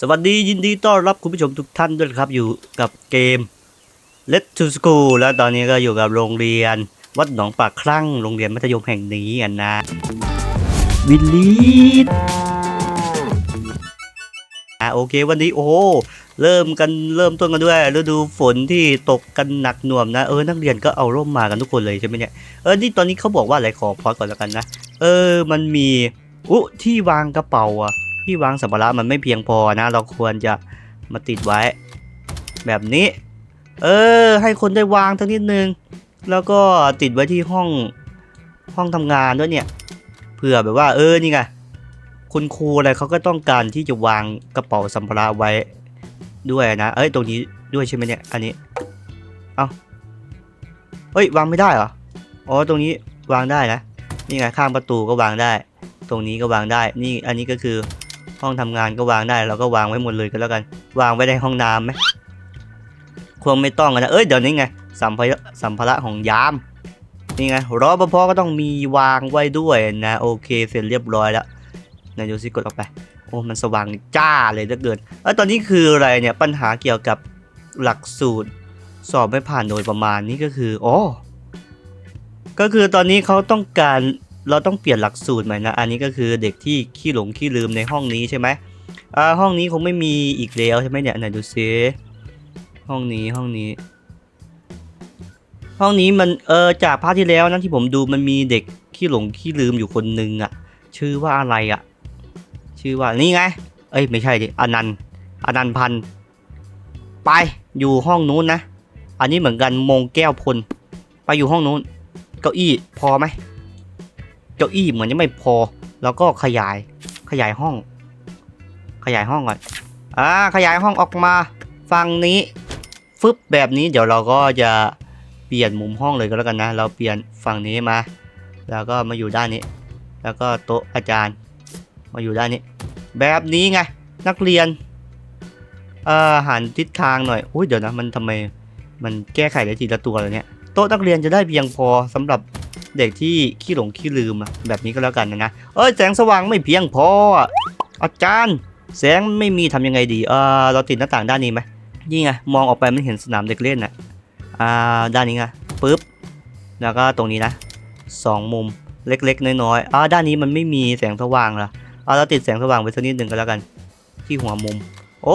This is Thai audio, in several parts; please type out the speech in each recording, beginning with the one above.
สวัสดียินดีต้อนรับคุณผู้ชมทุกท่านด้วยครับอยู่กับเกม Let to School แล้วตอนนี้ก็อยู่กับโรงเรียน วัดหนองปากคลั่งโรงเรียนมัธยมแห่งนี้อะนะ วิลลี่อะโอเควันนี้โอ้เริ่มกันเริ่มต้นกันด้วยฤดูฝนที่ตกกันหนักหน่วมนะเออนักเรียนก็เอาร่มมากันทุกคนเลยใช่ไหมเนี่ยเออนี่ตอนนี้เขาบอกว่าอะไรขอพอดก่อนแล้วกันนะ เออมันมีอุที่วางกระเป๋าอะ ที่วางสัมภาระมันไม่เพียงพอนะ เราควรจะมาติดไว้ แบบนี้ เออ ให้คนได้วางทั้งนิดนึง แล้วก็ติดไว้ที่ห้องห้องทำงานด้วยเนี่ยเผื่อแบบว่าเออนี่ไงคุณครูอะไรเขาก็ต้องการที่จะวางกระเป๋าสัมภาระไว้ด้วยนะเอ้ยตรงนี้ด้วยใช่ไหมเนี่ยอันนี้เอาเฮ้ยวางไม่ได้เหรออ๋อตรงนี้วางได้นะนี่ไงข้างประตูก็วางได้ ตรงนี้ก็วางได้ นี่อันนี้ก็คือ ห้องทำงานก็วางได้เราก็วางไว้หมดเลยก็แล้วกัน วางไว้ในห้องน้ำไหมควรไม่ต้องนะเอ้ยเดี๋ยวนี้ไงสัมภาระสัมภาระของยามนี่ไงรอปภก็ต้องมีวางไว้ด้วยนะโอเคเสร็จเรียบร้อยแล้วนายดูสิกดออกไป โอ้มันสว่างจ้าเลยเหลือเกินแล้วตอนนี้คืออะไรเนี่ยปัญหาเกี่ยวกับหลักสูตร สอบไม่ผ่านโดยประมาณนี้ก็คืออ๋อก็คือตอนนี้เขาต้องการ เราต้องเปลี่ยนหลักสูตรใหม่นะ อันนี้ก็คือเด็กที่ขี้หลงขี้ลืมในห้องนี้ใช่ไหมอ่าห้องนี้คงไม่มีอีกแล้วใช่ไหมเนี่ยไหนดูซิห้องนี้ห้องนี้ ห้องนี้มันเออจากภาคที่แล้วนั้นที่ผมดูมันมีเด็กขี้หลงขี้ลืมอยู่คนหนึ่งอะชื่อว่าอะไรอะชื่อว่านี่ไง เอ้ยไม่ใช่ดิอนันต์อนันต์พันธ์ไปอยู่ห้องนู้นนะ อันนี้เหมือนกันมงแก้วพล ไปอยู่ห้องนู้น เก้าอี้พอไหม เก้าอี้เหมือนยังไม่พอ แล้วก็ขยายขยายห้อง ขยายห้องก่อนอ่าขยายห้องออกมาฝั่งนี้ฟึบแบบนี้เดี๋ยวเราก็จะเปลี่ยนมุมห้องเลยก็แล้วกันนะ เราเปลี่ยนฝั่งนี้มา แล้วก็มาอยู่ด้านนี้ แล้วก็โต๊ะอาจารย์ มาอยู่ด้านนี้ แบบนี้ไงนักเรียนเอ่อหันทิศทางหน่อยอุ้ยเดี๋ยวนะมันทำไมมันแก้ไขได้ทีละตัวเลยเนี่ยโต๊ะนักเรียนจะได้เพียงพอสำหรับ เด็กที่ขี้หลงขี้ลืมอะแบบนี้ก็แล้วกันนะนะเอ้ยแสงสว่างไม่เพียงพออาจารย์แสงไม่มีทำยังไงดีเออเราติดหน้าต่างด้านนี้ไหมนี่ไงมองออกไปมันเห็นสนามเด็กเล่นนะอ่าด้านนี้ไงปึ๊บแล้วก็ตรงนี้นะสองมุมเล็กๆน้อยๆอ่าด้านนี้มันไม่มีแสงสว่างละเอาเราติดแสงสว่างไปสักนิดหนึ่งก็แล้วกัน ที่หัวมุม โอ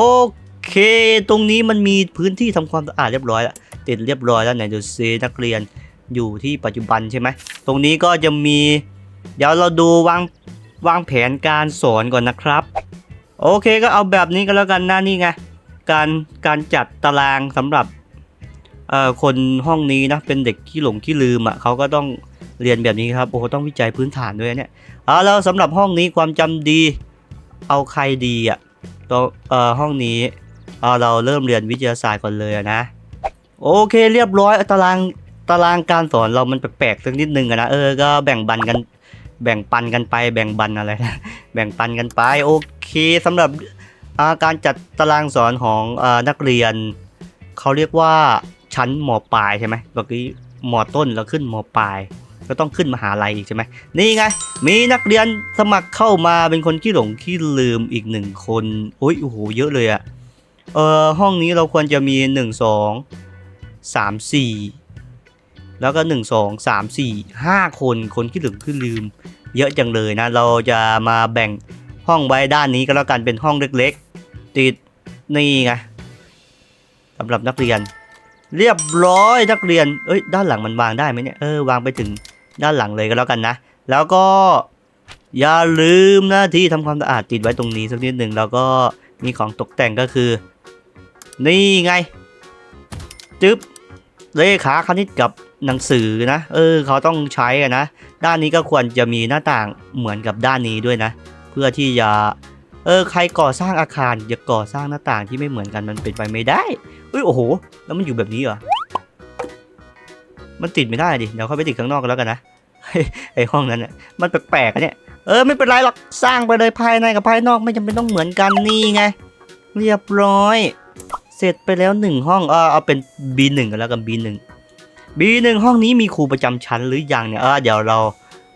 เค ตรงนี้มันมีพื้นที่ทำความสะอาดเรียบร้อยแล้วติดเรียบร้อยแล้วไหนดูซินักเรียน อยู่ที่ปัจจุบันใช่ไหม ตรงนี้ก็จะมี เดี๋ยวเราดูวางวางแผนการสอนก่อนนะครับ โอเคก็เอาแบบนี้ก็แล้วกันนะนี่ไงการการจัดตารางสำหรับเอ่อคนห้องนี้นะเป็นเด็กขี้หลงขี้ลืมอะเขาก็ต้องเรียนแบบนี้ครับโอ้โหต้องวิจัยพื้นฐานด้วยเนี่ยเอาแล้วสำหรับห้องนี้ความจำดีเอาใครดีอะตัวเอ่อห้องนี้เอาเราเริ่มเรียนวิทยาศาสตร์ก่อนเลยนะ โอเคเรียบร้อยตาราง ตารางการสอนเรามันแปลกๆสักนิดนึงอะนะเออก็แบ่งบันกัน แบ่งปันกันไป แบ่งบันอะไรนะแบ่งปันกันไปโอเคสำหรับาการจัดตารางสอนของอนักเรียนเขาเรียกว่าชั้นหมอปลายใช่ไหมเมื่อกี้หมอต้นแล้วขึ้นหมอปลาย ก็ต้องขึ้นมหาลัยอีกใช่ไหมนี่ไง มีนักเรียนสมัครเข้ามาเป็นคนขี้หลงขี้ลืมอีกหนึ่งคนโอ้ยโอ้โหเยอะเลยอะเออห้องนี้เราควรจะมีหนึ่งสองสามสี่ แล้วก็หนึ่งสองสามสี่ห้าคนคนที่หลึงคือลืม เยอะจังเลยนะ เราจะมาแบ่งห้องไว้ด้านนี้ก็แล้วกันเป็นห้องเล็กๆ ติดนี่ไงสำหรับนักเรียน เรียบร้อยนักเรียนเอ้ยด้านหลังมันวางได้ไหมเนี่ยเออวางไปถึงด้านหลังเลยก็แล้วกันนะ แล้วก็อย่าลืมนะที่ทำความสะอาดติดไว้ตรงนี้สักนิดหนึ่งแล้วก็มีของตกแต่งก็คือ นี่ไง จึ๊บเลขาคณิตกับ หนังสือนะ เออ เขาต้องใช้อะนะ ด้านนี้ก็ควรจะมีหน้าต่างเหมือนกับด้านนี้ด้วยนะ เพื่อที่จะ เออ ใครก่อสร้างอาคารอย่าก่อสร้างหน้าต่างที่ไม่เหมือนกันมันเป็นไปไม่ได้เฮ้ย โอ้โห แล้วมันอยู่แบบนี้เหรอ มันติดไม่ได้ดิ เดี๋ยวเขาไปติดข้างนอกกันแล้วกันนะ ไอห้องนั้นน่ะ มันแปลกๆเนี่ย เออ ไม่เป็นไรหรอก สร้างไปเลยภายในกับภายนอกไม่จำเป็นต้องเหมือนกันนี่ไง เรียบร้อย เสร็จไปแล้วหนึ่งห้อง เออเอาเป็น B1 กันแล้วกัน B1 B1 ห้องนี้มีครูประจำชั้นหรือยังเนี่ยเออเดี๋ยวเรา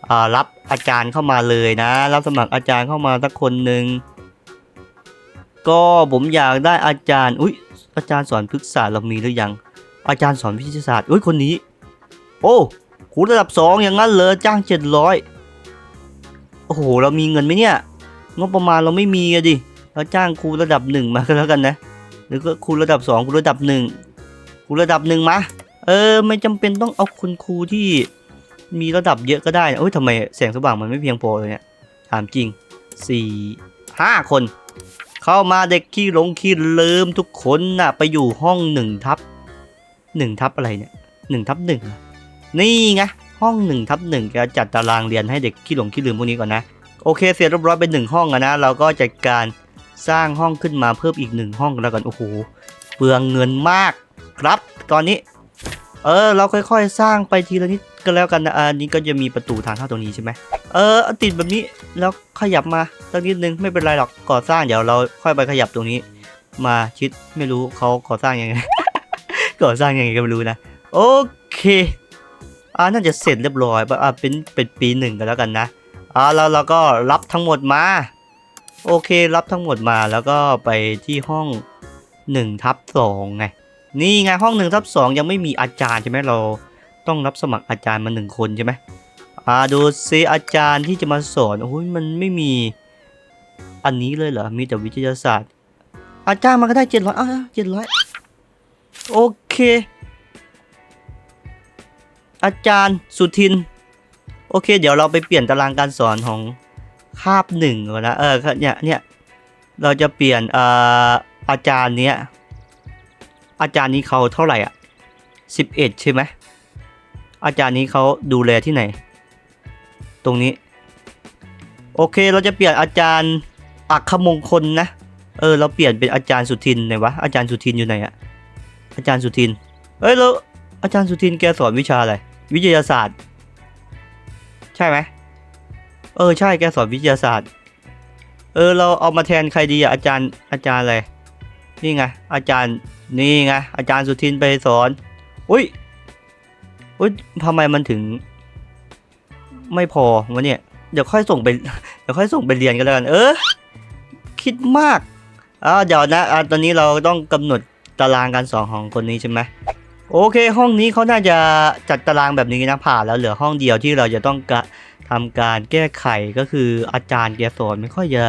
เอ่อรับอาจารย์เข้ามาเลยนะ รับสมัครอาจารย์เข้ามาสักคนหนึ่งก็ผมอยากได้อาจารย์ อุ้ยอาจารย์สอนพฤกษศาสตร์เรามีหรือยัง อาจารย์สอนวิทยาศาสตร์อุ้ยคนนี้ โอ้ครูระดับสองอย่างนั้นเลยจ้างเจ็ดร้อยโอ้โหเรามีเงินไหมเนี่ยงบประมาณเราไม่มีอะดิเราจ้างครูระดับหนึ่งมาก็แล้วกันนะหรือก็ครูระดับสองครูระดับหนึ่งครูระดับหนึ่งมา เออไม่จำเป็นต้องเอาคุณครูที่มีระดับเยอะก็ได้นะเอ้ยทำไมแสงสว่างมันไม่เพียงพอเลยเนี่ยถามจริงสี่ห้าคน เข้ามาเด็กขี้หลงขี้ลืมทุกคนน่ะไปอยู่ห้องหนึ่งทับหนึ่งทับอะไรเนี่ยหนึ่งทับหนึ่งนี่ไงห้องหนึ่งทับหนึ่งจะจัดตารางเรียนให้เด็กขี้หลงขี้ลืมพวกนี้ก่อนนะโอเคเสร็จเรียบร้อยเป็นหนึ่งห้องนะเราก็จัดการสร้างห้องขึ้นมาเพิ่มอีกหนึ่งห้องแล้วกันโอ้โหเปลืองเงินมากครับ ตอนนี้ เออ เราค่อยๆ สร้างไปทีละนิดก็แล้วกันนะอันนี้ก็จะมีประตูทางเข้าตรงนี้ใช่ไหมเออติดแบบนี้แล้วขยับมาสักนิดนึงไม่เป็นไรหรอกก่อสร้างเดี๋ยวเราค่อยไปขยับตรงนี้ มาชิดไม่รู้เขาก่อสร้างยังไง ก่อสร้างยังไงก็ไม่รู้นะโอเคอ่าน่าจะเสร็จเรียบร้อยป่ะอ่าเป็นเป็นปีหนึ่งกันแล้วกันนะอ่าแล้วเราก็รับทั้งหมดมา โอเครับทั้งหมดมาแล้วก็ไปที่ห้อง1ทับ2ไง นี่ไงห้อง1ทับ2ยังไม่มีอาจารย์ใช่ไหมเรา ต้องรับสมัครอาจารย์มาหนึ่งคนใช่ไหมอ่าดูซิอาจารย์ที่จะมาสอนโอ้ยมันไม่มีอันนี้เลยเหรอ มีแต่วิทยาศาสตร์ อาจารย์มันก็ได้เจ็ดร้อยอะเจ็ดร้อยโอเค อาจารย์สุทิน โอเค เดี๋ยวเราไปเปลี่ยนตารางการสอนของคาบหนึ่งก่อนนะเออเนี่ยเนี่ยเราจะเปลี่ยนเอออาจารย์เนี้ย อาจารย์นี้เขาเท่าไหร่อะสิบเอ็ดใช่ไหมอาจารย์นี้เขาดูแลที่ไหน ตรงนี้ โอเคเราจะเปลี่ยนอาจารย์อัครมงคลนะเออเราเปลี่ยนเป็นอาจารย์สุทินไหนวะอาจารย์สุทินอยู่ไหนอะอาจารย์สุทินเอ้ยแล้วอาจารย์สุทินแกสอนวิชาอะไรวิทยาศาสตร์ ใช่ไหมเออใช่แกสอนวิทยาศาสตร์ เออเราเอามาแทนใครดีอะอาจารย์อาจารย์อะไรนี่ไงอาจารย์ นี่ไงอาจารย์สุทินไปสอน อุ้ย อุ้ยทำไมมันถึง ไม่พอวะเนี่ย เดี๋ยวค่อยส่งไป เดี๋ยวค่อยส่งไปเรียนกันแล้วกัน เออ คิดมากอ่าเดี๋ยวนะอ่าตอนนี้เราต้องกำหนดตารางการสอนของคนนี้ใช่ไหมโอเค ห้องนี้เขาน่าจะจัดตารางแบบนี้นะผ่านแล้วเหลือห้องเดียวที่เราจะต้องกะทำการแก้ไขก็คืออาจารย์แกสอนไม่ค่อยจะ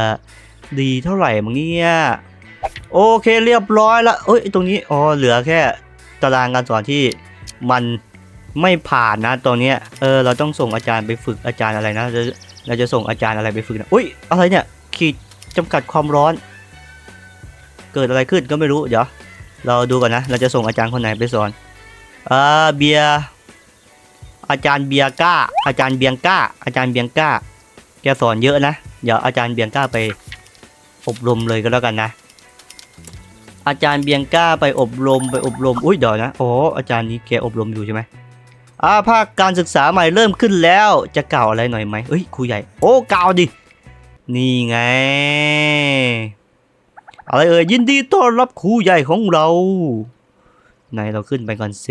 ดีเท่าไหร่มั้งเนี่ย โอเคเรียบร้อยแล้วเอ้ยตรงนี้อ๋อเหลือแค่ตารางการสอนที่มันไม่ผ่านนะตรงนี้เออเราต้องส่งอาจารย์ไปฝึกอาจารย์อะไรนะเราจะเราจะส่งอาจารย์อะไรไปฝึกนะอุ้ยอะไรเนี่ยขีดจำกัดความร้อน เกิดอะไรขึ้นก็ไม่รู้เดี๋ยวเราดูก่อนนะ เราจะส่งอาจารย์คนไหนไปสอนเอ่าเบียอาจารย์เบียก้า อาจารย์เบียงก้า อาจารย์เบียงก้า แกสอนเยอะนะ เดี๋ยวอาจารย์เบียงก้าไปอบรมเลยก็แล้วกันนะ อาจารย์เบียงก้าไปอบรมไปอบรม อุ้ยเดี๋ยวนะโอ้อาจารย์นี้แกอบรมอยู่ใช่ไหมอ่าภาคการศึกษาใหม่เริ่มขึ้นแล้วจะกล่าวอะไรหน่อยไหมเฮ้ยครูใหญ่ โอ้กล่าวดิ นี่ไง อะไรเอ่ยยินดีต้อนรับครูใหญ่ของเราไหนเราขึ้นไปก่อนเซ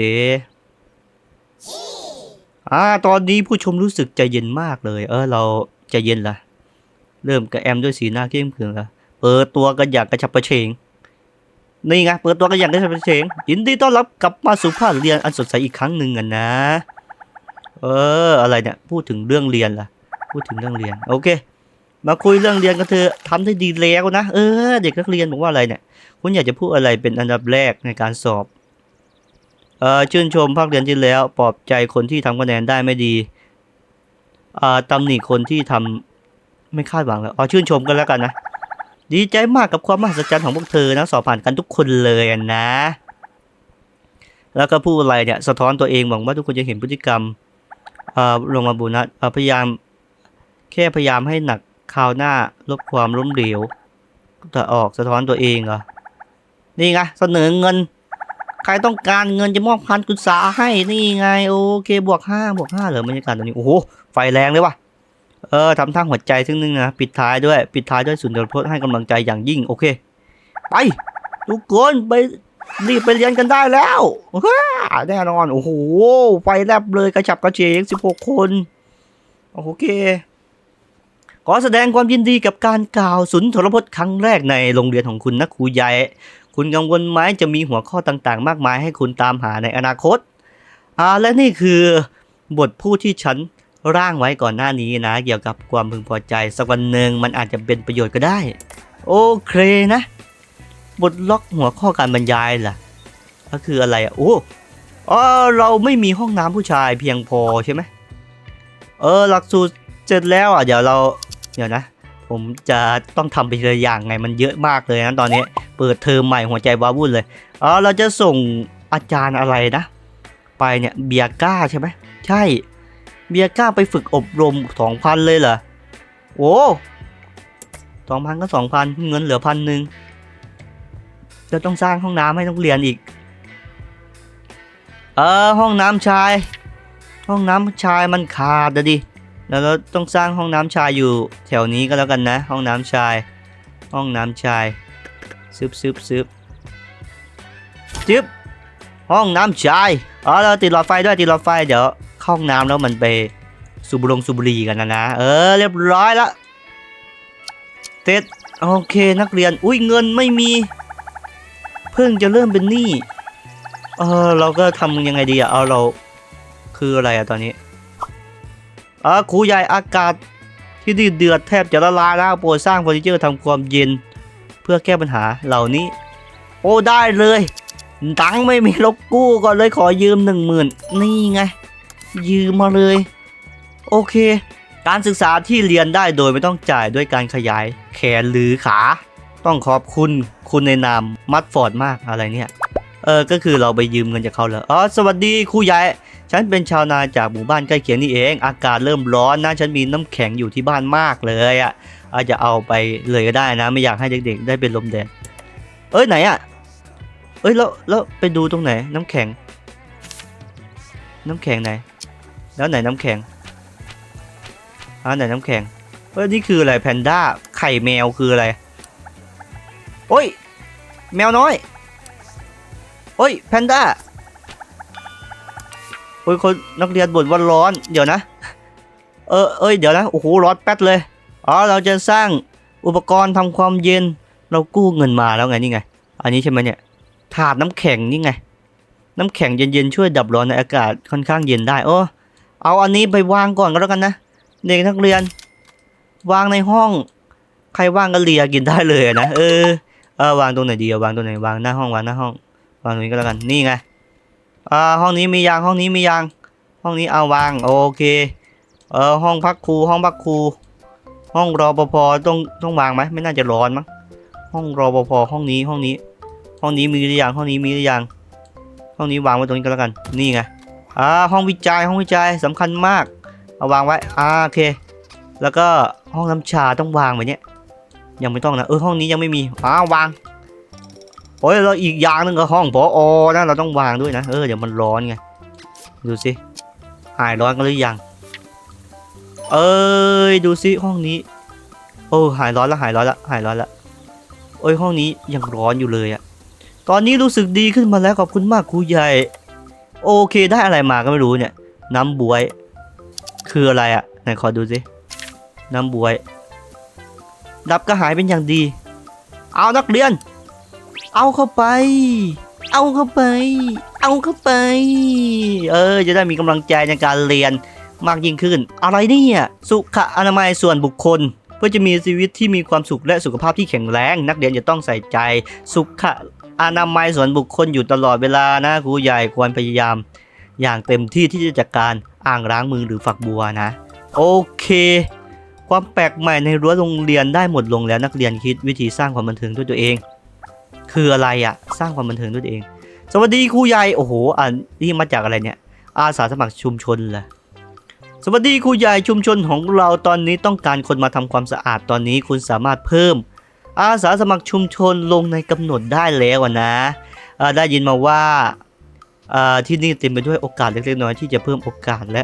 อ่าตอนนี้ผู้ชมรู้สึกใจเย็นมากเลย เออเราใจเย็นละเริ่มกระแอมด้วยสีหน้าเข้มขรึมละเปิดตัวกันอย่างกระฉับกระเฉง นี่ไงเปิดตัวกันอย่างกระฉับกระเฉงยินดีต้อนรับกลับมาสู่ภาคเรียนอันสดใสอีกครั้งหนึ่งกันนะ เออ อะไรเนี่ยพูดถึงเรื่องเรียนล่ะ พูดถึงเรื่องเรียน โอเค มาคุยเรื่องเรียนกันเถอะทำได้ดีแล้วนะเออ เด็กนักเรียนบอกว่าอะไรเนี่ย คุณอยากจะพูดอะไรเป็นอันดับแรกในการสอบเอ่อชื่นชมภาคเรียนที่แล้วปลอบใจคนที่ทำคะแนนได้ไม่ดีอ่อตำหนิคนที่ทำไม่คาดหวังแล้วอ๋อชื่นชมกันแล้วกันนะ ดีใจมากกับความมหัศจรรย์ของพวกเธอนะ สอบผ่านกันทุกคนเลยนะ แล้วก็พูดอะไรเนี่ยสะท้อนตัวเองหวังว่าทุกคนจะเห็นพฤติกรรมลงมาบุญนะเอ่อพยายาม แค่พยายามให้หนักคราวหน้าลบความล้มเหลวแต่ออกสะท้อนตัวเองเหรอ นี่ไงเสนอเงิน ใครต้องการเงินจะมอบพันกุศาให้นี่ไง โอเคบวกห้าบวกห้าเหรอบรรยากาศตอนนี้ โอ้โห ไฟแรงเลยว่ะ เออทำท่าหัวใจซึ่งนึงนะ ปิดท้ายด้วย ปิดท้ายด้วยสุนทรพจน์ให้กำลังใจอย่างยิ่ง โอเค ไป ทุกคนไปรีบไปเรียนกันได้แล้วว้แน่นอน โอ้โห ไฟแลบเลยกระฉับกระเฉงสิบหกคน โอเค ขอแสดงความยินดีกับการกล่าวสุนทรพจน์ครั้งแรกในโรงเรียนของคุณนะครูใหญ่ คุณกังวลไหมจะมีหัวข้อต่างๆ มากมายให้คุณตามหาในอนาคต อ่า และนี่คือบทพูดที่ฉัน ร่างไว้ก่อนหน้านี้นะ เกี่ยวกับความพึงพอใจ สักวันหนึ่งมันอาจจะเป็นประโยชน์ก็ได้ โอเคนะ บทล็อกหัวข้อการบรรยายล่ะ ก็คืออะไรอะโอ้อ๋อเราไม่มีห้องน้ำผู้ชายเพียงพอใช่ไหมเออหลักสูตรเสร็จแล้วอะเดี๋ยวเราเดี๋ยวนะ ผมจะต้องทำไปทีละอย่างไงมันเยอะมากเลยนะตอนนี้ เปิดเทอมใหม่หัวใจว้าวุ่นเลยอ๋อเราจะส่งอาจารย์อะไรนะ ไปเนี่ยเบียก้าใช่ไหมใช่ เบียก้าไปฝึกอบรมสองพันเลยเหรอ โอ้สองพันก็สองพันเงินเหลือพันหนึ่งจะต้องสร้างห้องน้ำให้ต้องเรียนอีก เออห้องน้ำชาย ห้องน้ำชายมันขาดอะดิแล้วเราต้องสร้างห้องน้ำชายอยู่แถวนี้ก็แล้วกันนะ ห้องน้ำชาย ห้องน้ำชายซึบซึบซึบจึบห้องน้ำชายอ๋อเราติดหลอดไฟด้วยติดหลอดไฟเดี๋ยว เข้าห้องน้ำแล้วมันไปสูบบุรงสูบบุหรี่กันนะนะ เออ เรียบร้อยละเสร็จโอเคนักเรียน อุ้ยเงินไม่มี เพิ่งจะเริ่มเป็นหนี้เออเราก็ทำยังไงดีอะเอาเราคืออะไรอะตอนนี้อ่าครูใหญ่อากาศที่ดีเดือดแทบจะละลายแล้วโปรดสร้างเฟอร์นิเจอร์ทำความเย็น เพื่อแก้ปัญหาเหล่านี้ โอ้ได้เลยตังค์ไม่มีลบกู้ก่อนเลยขอยืมหนึ่งหมื่นนี่ไง ยืมมาเลย โอเค การศึกษาที่เรียนได้โดยไม่ต้องจ่ายด้วยการขยาย แขนหรือขา ต้องขอบคุณคุณในนามมัดฟอร์ดมากอะไรเนี่ยเออ ก็คือเราไปยืมเงินจากเขาเลยอ๋อ สวัสดีครูใหญ่ ฉันเป็นชาวนาจากหมู่บ้านใกล้เคียงนี่เอง อากาศเริ่มร้อนนะ ฉันมีน้ำแข็งอยู่ที่บ้านมากเลยอะ่ะ อาจจะเอาไปเลยก็ได้นะ ไม่อยากให้เด็กๆ ได้เป็นลมแดด เอ้ยไหนอะ่ะ เอ้ยแล้วแล้วไปดูตรงไหน น้ำแข็ง น้ำแข็งไหน แล้วไหนน้ำแข็งอ่าไหนน้ำแข็งเอ้ยนี่คืออะไรแพนด้าไข่แมวคืออะไรโอ้ย แมวน้อยโอ้ยแพนด้าโอ้ยคนนักเรียนบ่นว่าร้อนเดี๋ยวนะ เออเอ้ยเดี๋ยวนะโอ้โหร้อนแป๊ดเลยอ๋อเราจะสร้างอุปกรณ์ทำความเย็นเรากู้เงินมาแล้วไงนี่ไง อันนี้ใช่ไหมเนี่ยถาดน้ำแข็งนี่ไง น้ำแข็งเย็นๆช่วยดับร้อนในอากาศค่อนข้างเย็นได้โอ้ เอาอันนี้ไปวางก่อนก็แล้วกันนะ เด็กนักเรียน วางในห้อง ใครว่างก็เลียกินได้เลยนะเออเออวางตรงไหนดีวางตรงไหนวางหน้าห้องวางหน้าห้อง วางตรงนี้ก็แล้วกันนี่ไงอ่าห้องนี้มียางห้องนี้มียาง ห้องนี้เอาวางโอเคเออห้องพักครูห้องพักครูห้องรอปภต้องต้องวางไหมไม่น่าจะร้อนมั้งห้องรอปภห้องนี้ห้องนี้ ห้องนี้มีหรือยังห้องนี้มีหรือยังห้องนี้วางไว้ตรงนี้ก็แล้วกัน นี่ไง อ่าห้องวิจัยห้องวิจัยสำคัญมากเอาวางไว้อ่าโอเค แล้วก็ห้องน้ำชาต้องวางไว้เนี่ยยังไม่ต้องนะเออห้องนี้ยังไม่มีอ้าวางโอ้ยเราอีกอย่างหนึงก็ห้องพออนะเราต้องวางด้วยนะเออเดี๋ยวมันร้อนไงดูสิหายร้อนกันหรือยัง เอ้ยดูสิห้องนี้ โอ้หายร้อนแล้วหายร้อนแล้วหายร้อนแล้วโอ้ยห้องนี้ยังร้อนอยู่เลยอะตอนนี้รู้สึกดีขึ้นมาแล้วขอบคุณมากครูใหญ่ โอเคได้อะไรมาก็ไม่รู้เนี่ย น้ำบวย คืออะไรอะไหนขอดูสิน้ำบวย ดับก็หายเป็นอย่างดี เอานักเรียน เอาเข้าไป เอาเข้าไป เอาเข้าไป เออ จะได้มีกำลังใจในการเรียนมากยิ่งขึ้น อะไรเนี่ยสุขอนามัยส่วนบุคคลเพื่อจะมีชีวิตที่มีความสุขและสุขภาพที่แข็งแรง นักเรียนจะต้องใส่ใจสุข อนามัยส่วนบุคคลอยู่ตลอดเวลานะครูใหญ่ควรพยายาม อย่างเต็มที่ที่จะจัดการอ่างล้างมือหรือฝักบัวนะ โอเค ความแปลกใหม่ในรั้วโรงเรียนได้หมดลงแล้วนักเรียนคิดวิธีสร้างความบันเทิงด้วยตัวเอง คืออะไรอะสร้างความบันเทิงด้วยตัวเอง สวัสดีครูใหญ่โอ้โหอ่านนี่มาจากอะไรเนี่ยอาสาสมัครชุมชนเหรอสวัสดีครูใหญ่ชุมชนของเราตอนนี้ต้องการคนมาทำความสะอาดตอนนี้คุณสามารถเพิ่ม อาสาสมัครชุมชนลงในกำหนดได้แล้วนะได้ยินมาว่าที่นี่เต็มไปด้วยโอกาสเล็กๆน้อยที่จะเพิ่มโอกาสและ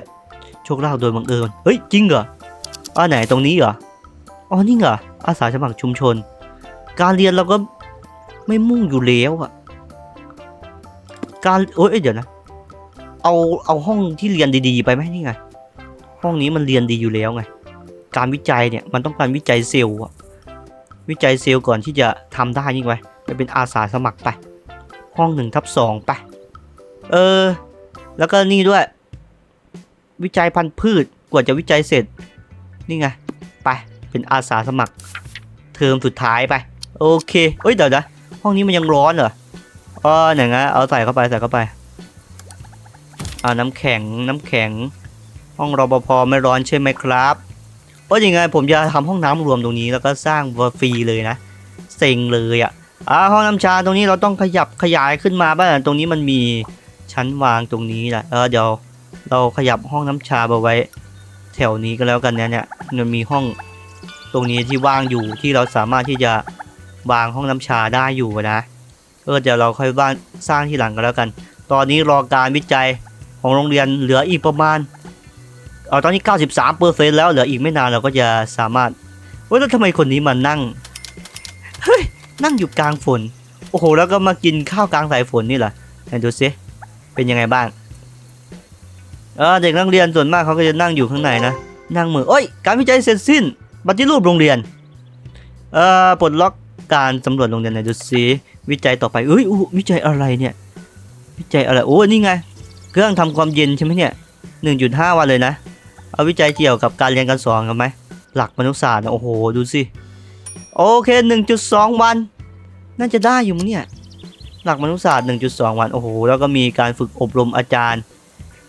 โชคลาภโดยบังเอิญเฮ้ยจริงเหรออ่าไหนตรงนี้เหรออ๋อนี่เหรออาสาสมัครชุมชน การเรียนเราก็ไม่มุ่งอยู่แล้วอะการโอ้ยเอ้ยเดี๋ยวนะ เอาเอาห้องที่เรียนดีๆ ไปไหมนี่ไง ห้องนี้มันเรียนดีอยู่แล้วไง การวิจัยเนี่ยมันต้องการวิจัยเซลล์อะ วิจัยเซลล์ก่อนที่จะทำได้ยิ่งไว้ไปเป็นอาสาสมัครไป ห้องหนึ่งทับสองไป เออ แล้วก็นี่ด้วย วิจัยพันธุ์พืชกว่าจะวิจัยเสร็จ นี่ไง ไป เป็นอาสาสมัคร เทอมสุดท้ายไป โอเคเอ้ยเดี๋ยวนะห้องนี้มันยังร้อนเหรออ๋ออย่างงั้นเอาใส่เข้าไปใส่เข้าไปเอาน้ำแข็งน้ำแข็ง ห้องรปภไม่ร้อนใช่ไหมครับ โอ้ยยังไงผมจะทำห้องน้ำรวมตรงนี้แล้วก็สร้างฟรีเลยนะเซ็งเลยอะอ่าห้องน้ำชาตรงนี้เราต้องขยับขยายขึ้นมาบ้างตรงนี้มันมีชั้นวางตรงนี้แหละเออเดี๋ยวเราขยับห้องน้ำชามาไว้ แถวนี้ก็แล้วกันเนี่ยเนี่ยมันมีห้องตรงนี้ที่ว่างอยู่ที่เราสามารถที่จะวางห้องน้ำชาได้อยู่นะเออเดี๋ยวเราค่อยบ้านสร้างที่หลังก็แล้วกัน ตอนนี้รอการวิจัยของโรงเรียนเหลืออีกประมาณ อาตอนนี้ 93เปอร์เซ็นแล้วเหลืออีกไม่นานเราก็จะสามารถเฮ้ยแล้วทำไมคนนี้มานั่งเฮ้ยนั่งอยู่กลางฝน โอ้โห แล้วก็มากินข้าวกลางสายฝนนี่เหรอไหนดูซิเป็นยังไงบ้างเออเด็กนักเรียนส่วนมากเขาก็จะนั่งอยู่ข้างในนะนั่งมือเอ้ย การวิจัยเสร็จสิ้นปฏิรูปโรงเรียนเอ่อปลดล็อกการสำรวจโรงเรียนไหนดูซิวิจัยต่อไปเอ้ยอวิจัยอะไรเนี่ย วิจัยอะไรโอ้นี่ไง เครื่องทำความเย็นใช่ไหมเนี่ย1.5 วันเลยนะ เอาวิจัยเกี่ยวกับการเรียนการสอนกันไหม หลักมนุษยศาสตร์นะโอ้โห ดูสิ โอเค 1.2 วัน น่าจะได้อยู่มั้งเนี่ย หลักมนุษยศาสตร์ 1.2 วัน โอ้โห แล้วก็มีการฝึกอบรมอาจารย์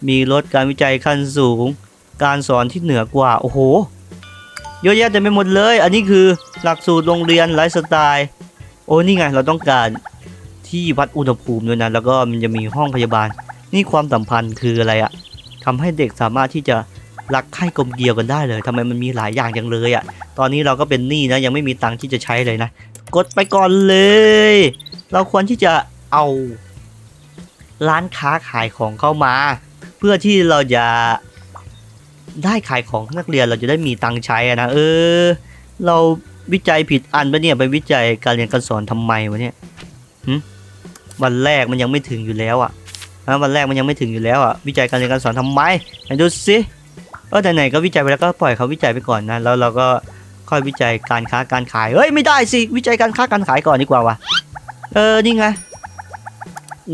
มีลดการวิจัยขั้นสูง การสอนที่เหนือกว่า โอ้โห เยอะแยะเต็มไปหมดเลย อันนี้คือหลักสูตรโรงเรียนไลฟ์สไตล์ โอ้นี่ไง เราต้องการที่วัดอุณหภูมิด้วยนะ แล้วก็มันจะมีห้องพยาบาล นี่ความสัมพันธ์คืออะไรอะทำให้เด็กสามารถที่จะ รักใคร่กลมเกลียวกันได้เลยทำไมมันมีหลายอย่างจังเลยอะตอนนี้เราก็เป็นหนี้นะยังไม่มีตังค์ที่จะใช้เลยนะ กดไปก่อนเลย เราควรที่จะเอา ร้านค้าขายของเข้ามา เพื่อที่เราจะได้ขายของนักเรียนเราจะได้มีตังค์ใช้นะเออ เราวิจัยผิดอันปะเนี่ยไปวิจัยการเรียนการสอนทำไมวะเนี่ยวันแรกมันยังไม่ถึงอยู่แล้วอะนะวันแรกมันยังไม่ถึงอยู่แล้วอะวิจัยการเรียนการสอนทำไมไหนดูสิ เออไหนๆก็วิจัยไปแล้วก็ปล่อยเขาวิจัยไปก่อนนะแล้วเราก็ค่อยวิจัยการค้าการขายเฮ้ยไม่ได้สิวิจัยการค้าการขายก่อนดีกว่าวะเออนี่ไง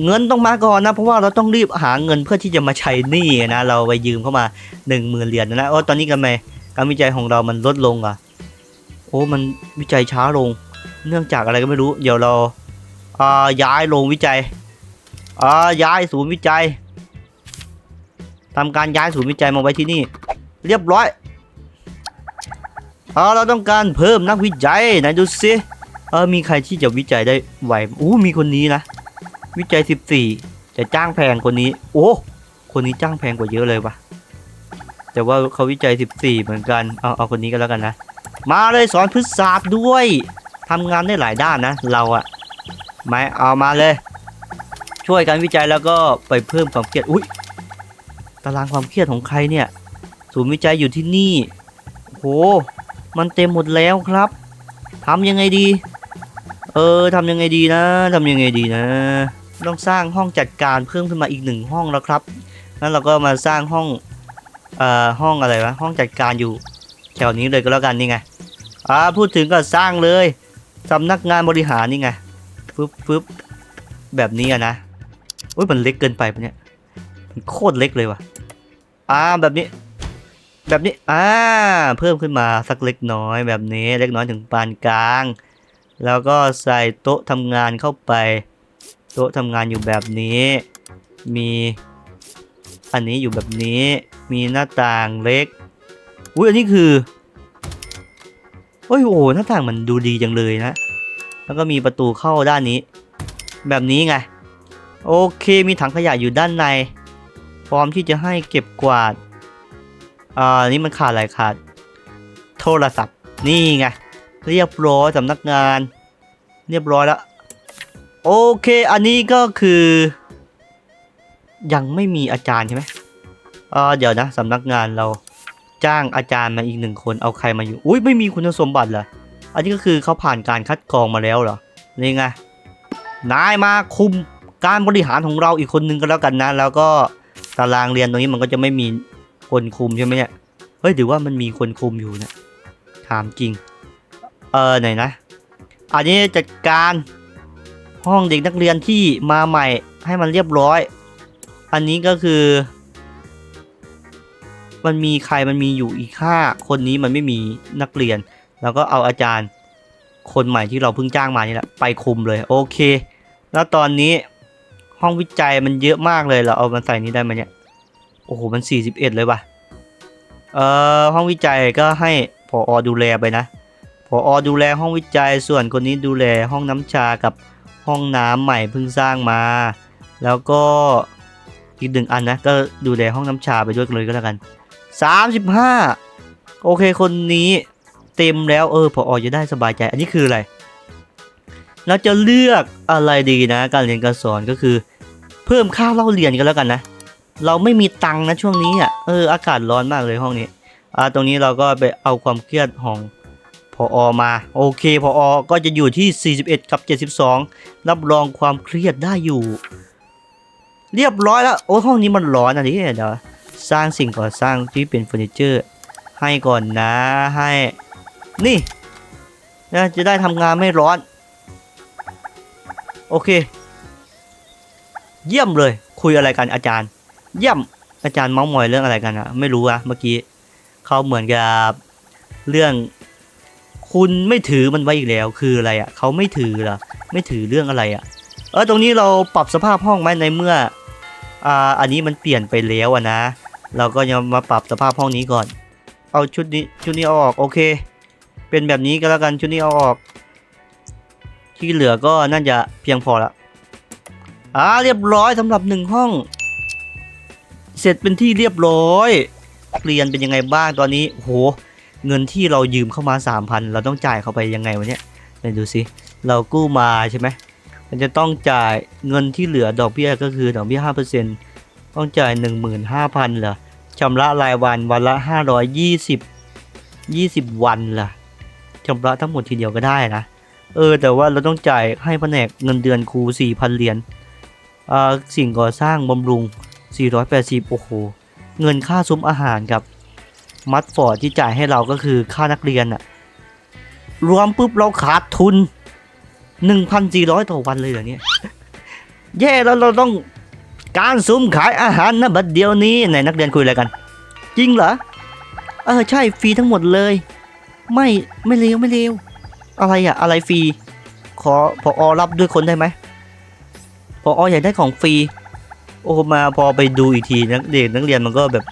เงินต้องมาก่อนนะ เพราะว่าเราต้องรีบหาเงินเพื่อที่จะมาใช้หนี้นะเราไปยืมเข้ามาหนึ่งหมื่นเหรียญนะโอ้ตอนนี้กันไหมการวิจัยของเรามันลดลงอะโอ้มันวิจัยช้าลง เนื่องจากอะไรก็ไม่รู้ เดี๋ยวเราอ่าย้ายโรงวิจัยอ่าย้ายศูนย์วิจัยทำการย้ายศูนย์วิจัยมาไว้ที่นี่ เรียบร้อยอ่าเราต้องการเพิ่มนักวิจัยไหนดูสิเออมีใครที่จะวิจัยได้ไหวอู้มีคนนี้นะ วิจัย 14 จะจ้างแพงคนนี้ โอ้คนนี้จ้างแพงกว่าเยอะเลยวะแต่ว่าเขาวิจัย 14 เหมือนกันเอาเอาคนนี้ก็แล้วกันนะ มาเลยสอนพฤกษศาสตร์ด้วยทำงานได้หลายด้านนะ เราอะไม่เอามาเลย ช่วยกันวิจัยแล้วก็ไปเพิ่มความเครียดอุ้ยตารางความเครียดของใครเนี่ย ศูนย์วิจัยอยู่ที่นี่โห มันเต็มหมดแล้วครับทำยังไงดี เออทำยังไงดีนะทำยังไงดีนะ ต้องสร้างห้องจัดการเพิ่มขึ้นมาอีกหนึ่งห้องแล้วครับงั้นเราก็มาสร้างห้องเอ่อห้องอะไรวะห้องจัดการอยู่แถวนี้เลยก็แล้วกันนี่ไงอ่าพูดถึงก็สร้างเลยสำนักงานบริหารนี่ไงฟึ๊บฟึ๊บแบบนี้อะนะอุ้ยมันเล็กเกินไปปะเนี่ยมันโคตรเล็กเลยว่ะอ่าแบบนี้ แบบนี้ อ่า เพิ่มขึ้นมาสักเล็กน้อยแบบนี้ เล็กน้อยถึงปานกลาง แล้วก็ใส่โต๊ะทำงานเข้าไป โต๊ะทำงานอยู่แบบนี้ มีอันนี้อยู่แบบนี้ มีหน้าต่างเล็ก อุ้ยอันนี้คือโอ้ยโอ้โหหน้าต่างมันดูดีจังเลยนะ แล้วก็มีประตูเข้าด้านนี้ แบบนี้ไง โอเค มีถังขยะอยู่ด้านใน พร้อมที่จะให้เก็บกวาด อ่านี่มันขาดอะไรขาด โทรศัพท์ นี่ไง เรียบร้อยสำนักงาน เรียบร้อยแล้ว โอเค อันนี้ก็คือ ยังไม่มีอาจารย์ใช่ไหมเออเดี๋ยวนะสำนักงานเราจ้างอาจารย์มาอีกหนึ่งคนเอาใครมาอยู่ อุ้ยไม่มีคุณสมบัติเหรอ อันนี้ก็คือเขาผ่านการคัดกรองมาแล้วเหรอ นี่ไง นายมาคุมการบริหารของเราอีกคนนึงก็แล้วกันนะ แล้วก็ตารางเรียนตรงนี้มันก็จะไม่มี คนคุมใช่ไหมเนี่ยเฮ้ยหรือว่ามันมีคนคุมอยู่เนะถามจริง เออไหนนะ อันนี้จัดการห้องเด็กนักเรียนที่มาใหม่ให้มันเรียบร้อย อันนี้ก็คือ มันมีใครมันมีอยู่อีกห้าคนนี้มันไม่มีนักเรียน แล้วก็เอาอาจารย์คนใหม่ที่เราเพิ่งจ้างมานี่แหละไปคุมเลยโอเค แล้วตอนนี้ห้องวิจัยมันเยอะมากเลยเราเอามันใส่นี้ได้ไหมเนี่ย โอ้โห มัน 41 เลยว่ะ เอ่อ ห้องวิจัยก็ให้พออดูแลไปนะ พออดูแลห้องวิจัย ส่วนคนนี้ดูแลห้องน้ำชากับห้องน้ำใหม่เพิ่งสร้างมา แล้วก็อีกหนึ่งอันนะ ก็ดูแลห้องน้ำชาไปด้วยเลยก็แล้วกัน 35 โอเค คนนี้เต็มแล้ว เออ พออจะได้สบายใจ อันนี้คืออะไร เราจะเลือกอะไรดีนะ การเรียนการสอนก็คือ เพิ่มค่าเล่าเรียนกันแล้วกันนะ เราไม่มีตังค์นะช่วงนี้อะเอออากาศร้อนมากเลยห้องนี้ อ่าตรงนี้เราก็ไปเอาความเครียดของพออมาโอเคพออก็จะอยู่ที่ 41 กับ 72 รับรองความเครียดได้อยู่ เรียบร้อยแล้วโอ้ห้องนี้มันร้อนอะนี่เดี๋ยวสร้างสิ่งก่อสร้างที่เป็นเฟอร์นิเจอร์ ให้ก่อนนะให้นี่นะจะได้ทำงานไม่ร้อน โอเค เยี่ยมเลยคุยอะไรกันอาจารย์ ยี่ยมอาจารย์เมาส์มอยเรื่องอะไรกันอะไม่รู้อะเมื่อกี้เขาเหมือนกับเรื่อง คุณไม่ถือมันไว้อีกแล้ว คืออะไรอะเขาไม่ถือเหรอไม่ถือเรื่องอะไรอะเออตรงนี้เราปรับสภาพห้องไหมในเมื่ออ่าอันนี้มันเปลี่ยนไปแล้วอะนะ เราก็จะมาปรับสภาพห้องนี้ก่อน เอาชุดนี้ชุดนี้เอาออกโอเค เป็นแบบนี้ก็แล้วกันชุดนี้เอาออก ที่เหลือก็น่าจะเพียงพอละอ่าเรียบร้อยสำหรับหนึ่งห้อง เสร็จเป็นที่เรียบร้อยเรียนเป็นยังไงบ้างตอนนี้โหเงินที่เรายืมเข้ามา 3,000 เราต้องจ่ายเขาไปยังไงวะเนี่ยไหนดูสิเรากู้มาใช่ไหมมันจะต้องจ่ายเงินที่เหลือดอกเบี้ยก็คือดอกเบี้ย5%ต้องจ่าย 15,000เหรอชำระรายวันวันละ 520 20 วันล่ะชำระทั้งหมดทีเดียวก็ได้นะ เออ แต่ว่าเราต้องจ่ายให้แผนกเงินเดือนครู4,000เหรียญอ่าสิ่งก่อสร้างบำรุง 480 โอ้โห เงินค่าซุ้มอาหารกับ มัดฟอร์ดที่จ่ายให้เราก็คือค่านักเรียนอะรวมปุ๊บเราขาดทุน 1,400 ต่อวันเลยเหรอเนี่ย แย่แล้วเราต้องการซุ้มขายอาหารนะบัดเดียวนี้ไหนนักเรียนคุยอะไรกัน จริงเหรอ เออใช่ฟรีทั้งหมดเลย ไม่ไม่เลวไม่เลวอะไรอะอะไรฟรีขอพออรับด้วยคนได้ไหมพอออยากได้ของฟรี โอ้มาพอไปดูอีกทีนักเด็กนักเรียนมันก็แบบ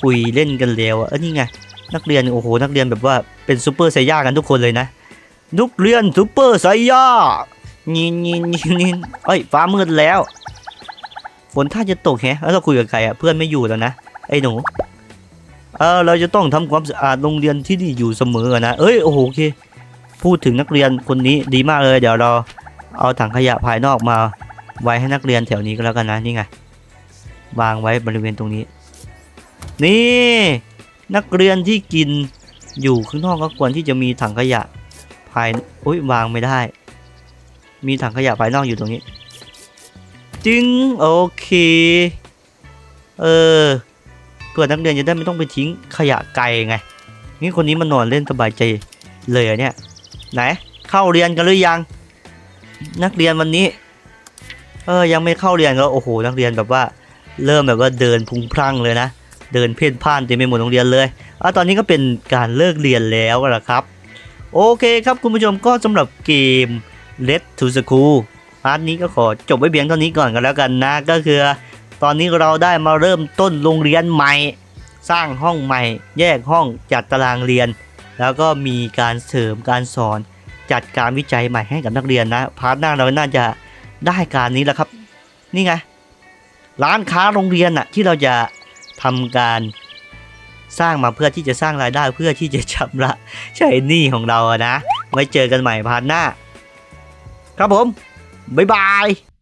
คุยเล่นกันแล้วอะเออนี่ไงนักเรียนโอ้โหนักเรียนแบบว่าเป็นซูเปอร์ไซย่ากันทุกคนเลยนะนักเรียนซูเปอร์ไซย่านี่นี่นี่นี่เอ้ยฟ้ามืดแล้วฝนท่าจะตกแฮะแล้วเราคุยกับใครอะเพื่อนไม่อยู่แล้วนะไอ้หนูเออเราจะต้องทำความสะอาดโรงเรียนที่นี่อยู่เสมอนะเอ้ยโอ้โหโอเคพูดถึงนักเรียนคนนี้ดีมากเลย เดี๋ยวเราเอาถังขยะภายนอกมา ไว้ให้นักเรียนแถวนี้ก็แล้วกันนะนี่ไงวางไว้บริเวณตรงนี้ นี่ นักเรียนที่กินอยู่ข้างนอกก็ควรที่จะมีถังขยะภายอุ้ยวางไม่ได้ มีถังขยะภายนอกอยู่ตรงนี้จึงโอเคเออเพื่อนักเรียนจะได้ไม่ต้องไปทิ้งขยะไกลไงนี่คนนี้มันนอนเล่นสบายใจเลยเหรอเนี่ยไหนเข้าเรียนกันหรือยัง นักเรียนวันนี้ เออยังไม่เข้าเรียนก็โอ้โหนักเรียนแบบว่า เริ่มแบบว่าเดินพุงพลังเลยนะเดินเพ่นพ่านเต็มไปหมดโรงเรียนเลยอะตอนนี้ก็เป็นการเลิกเรียนแล้วล่ะครับ โอเคครับคุณผู้ชมก็สำหรับเกม Let to School พาร์ทนี้ก็ขอจบไว้เพียงเท่านี้ก่อนกันแล้วกันนะ ก็คือ ตอนนี้เราได้มาเริ่มต้นโรงเรียนใหม่ สร้างห้องใหม่ แยกห้องจัดตารางเรียน แล้วก็มีการเสริมการสอนจัดการวิจัยใหม่ให้กับนักเรียนนะ พาร์ทหน้าเราน่าจะ ได้การนี้แหละครับ นี่ไง ร้านค้าโรงเรียนน่ะ ที่เราจะทำการสร้างมาเพื่อที่จะสร้างรายได้เพื่อที่จะชำระใช้หนี้ของเราอะนะ ไว้เจอกันใหม่พาร์ทหน้า ครับผม บ๊ายบาย